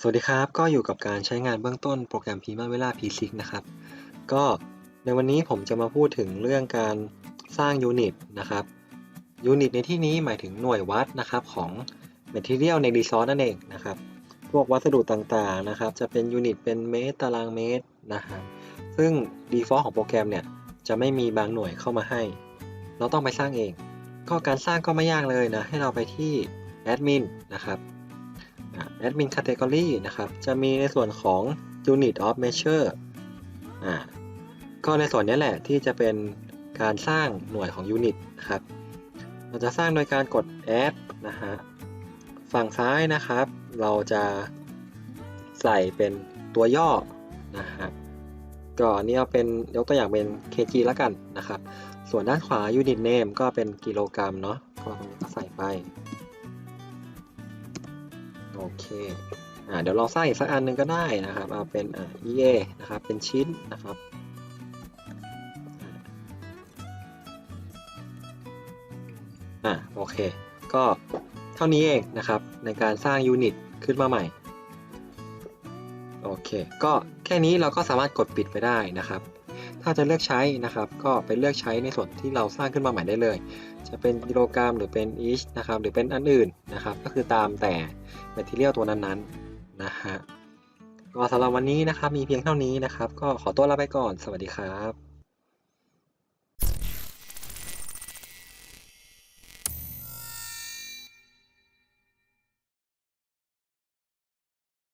สวัสดีครับ ก็อยู่กับการใช้งานเบื้องต้นโปรแกรม Primavera P6 นะครับ ก็ในวันนี้ผมจะมาพูดถึงเรื่องการสร้างยูนิตนะครับยูนิตในที่นี้หมายถึงหน่วยวัดนะครับของ Material ใน Resource นั่นเองนะครับ พวกวัสดุต่างๆนะครับ จะเป็นยูนิตเป็นเมตรตารางเมตรนะครับซึ่ง default ของโปรแกรมเนี่ยจะไม่มีบางหน่วยเข้ามาให้ เราต้องไปสร้างเอง ก็การสร้างก็ไม่ยากเลยนะ ให้เราไปที่ Admin นะครับ Admin Category นะครับ จะมีในส่วนของ Unit of Measure อ่าก็ในส่วนนี้แหละที่จะเป็นการสร้างหน่วยของ Unit นะครับ เราจะสร้างโดยการกด Add นะฮะ ฝั่งซ้ายนะครับ เราจะใส่เป็นตัวย่อนะฮะ ก็อันนี้เอาเป็นยกตัวอย่างเป็น kg แล้วกันนะครับ ส่วนด้านขวา Unit Name ก็เป็นกิโลกรัมเนาะ ก็ตรงนี้ก็ใส่ไป โอเคอ่าเดี๋ยวลองสร้างอีกสักอันหนึ่งก็ได้นะครับเอาเป็นอ่า EA นะครับเป็นชิ้นนะครับอ่าโอเค ก็เท่านี้เองนะครับในการสร้างยูนิตขึ้นมาใหม่โอเค ก็แค่นี้เราก็สามารถกดปิดไปได้นะครับ ถ้าจะเลือกใช้นะครับ ก็ไปเลือกใช้ในส่วนที่เราสร้างขึ้นมาใหม่ได้เลย จะเป็นกิโลกรัมหรือเป็นอิชนะครับ หรือเป็นอันอื่นนะครับ ก็คือตามแต่ material ตัวนั้นๆนะฮะก็สำหรับวันนี้นะครับมีเพียงเท่านี้นะครับ ก็ขอตัวลาไปก่อนสวัสดีครับ